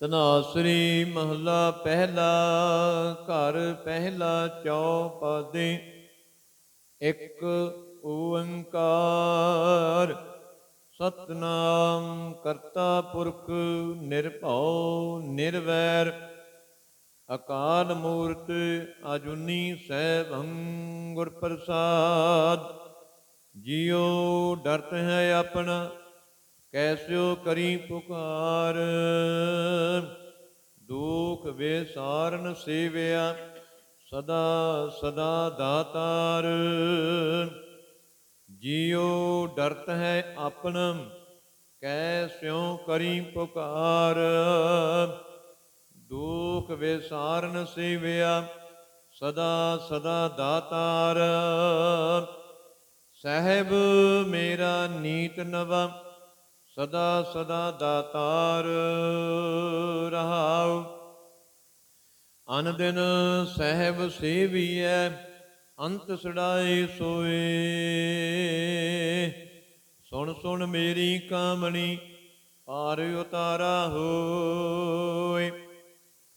ਤਨਾਸਰੀ ਮਹਲਾ ਪਹਿਲਾ, ਘਰ ਪਹਿਲਾ ਚੌਪਦੇ। ਇੱਕ ਓੰਕਾਰ, ਸਤਨਾਮ ਕਰਤਾ ਪੁਰਖ ਨਿਰਭਉ ਨਿਰਵੈਰ। ਅਕਾਲ ਮੂਰਤ ਅਜੂਨੀ ਸੈਭੰ ਗੁਰ ਪ੍ਰਸਾਦ। ਜਿਉ ਡਰਤ ਹੈ ਆਪਣਾ ਕੈਸਿਓ ਕਰੀ ਪੁਕਾਰ। ਦੁਖ ਵਿਸਾਰਨ ਸੇਵਿਆ, ਸਦਾ ਸਦਾ ਦਾਤਾਰ। ਜਿਉ ਡਰਤ ਹੈ ਆਪਣਾ ਕੈਸਿਓ ਕਰੀ ਪੁਕਾਰ। ਦੁਖ ਵਿਸਾਰਨ ਸੇਵਿਆ, ਸਦਾ ਸਦਾ ਦਾਤਾਰ। ਸਹਿਬ ਮੇਰਾ ਨੀਤ ਨਵਾ ਸਦਾ ਸਦਾ ਦਾਤਾਰ ਰਹਾਉ। ਅਨ ਦਿਨ ਸਹਿਬ ਸੇਵੀਐ, ਅੰਤ ਸੜਾਏ ਸੋਏ। ਸੁਣ ਸੁਣ ਮੇਰੀ ਕਾਮਣੀ ਪਾਰ ਉਤਾਰਾ ਹੋਏ।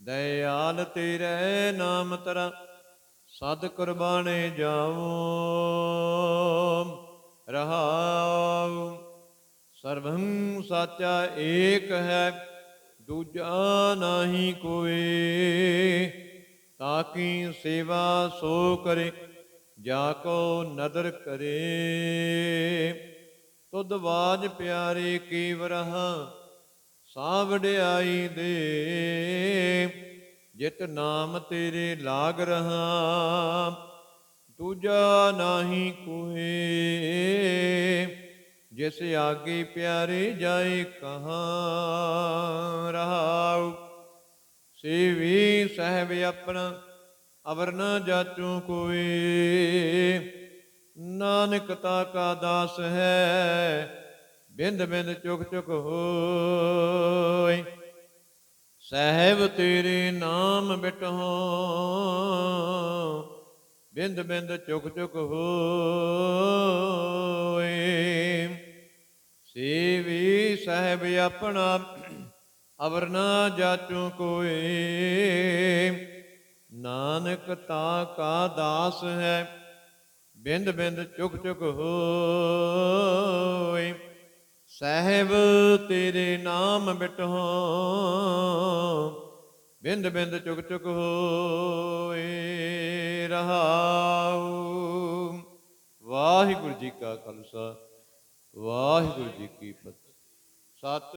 ਦਇਆਲ ਤੇਰੇ ਨਾਮ ਤਰਾ ਸਦ ਕੁਰਬਾਨੇ ਜਾਵੋ। ਸਰਬੰ ਸਾਚਾ ਏਕ ਹੈ, ਦੂਜਾ ਨਹੀਂ ਕੋਈ ਤਾਕੀ ਸੇਵਾ ਸੋ ਕਰੇ, ਜਾ ਕੋ ਨਦਰ ਕਰੇ। ਤੁਧ ਬਾਜ ਪਿਆਰੇ ਕੀ ਵਰਹਾ ਸਾਵੜਿਆਈ ਦੇ। ਜਿਤ ਨਾਮ ਤੇਰੇ ਲਾਗ ਰਹਾ, ਦੂਜਾ ਨਹੀਂ ਕੋਏ। ਜਿਸ ਆਗੇ ਪਿਆਰੇ ਜਾਏ ਕਹਾਂ ਰਹਾਉ। ਸੇਵੀ ਸਹਿਬ ਆਪਣਾ ਅਵਰ ਨ ਜਾਚੂ ਕੋਈ ਨਾਨਕ ਤਾ ਕਾ ਦਾਸ ਹੈ, ਬਿੰਦ ਬਿੰਦ ਚੁਕ ਚੁਕ ਹੋਏ। ਸਹਿਬ ਤੇਰੇ ਨਾਮ ਬਿਟਹੁ, ਬਿੰਦ ਬਿੰਦ ਚੁਕ ਚੁਕ ਹੋਏ। ਸਹਿਬ ਆਪਣਾ ਅਵਰ ਨਾ ਜਾਚੂ ਕੋਈ। ਨਾਨਕ ਤਾ ਕਾ ਦਾਸ ਹੈ, ਬਿੰਦ ਬਿੰਦ ਚੁਕ ਚੁਕ ਹੋਏ ਸਹਿਬ ਤੇਰੇ ਨਾਮ ਬਿਟਹੁ, ਬਿੰਦ ਬਿੰਦ ਚੁਕ ਚੁਕ ਹੋਏ ਰਹਾਉ। ਵਾਹਿਗੁਰੂ ਜੀ ਕਾ ਖਾਲਸਾ, ਵਾਹਿਗੁਰੂ ਜੀ ਕੀ ਫਤਿਹ। Saat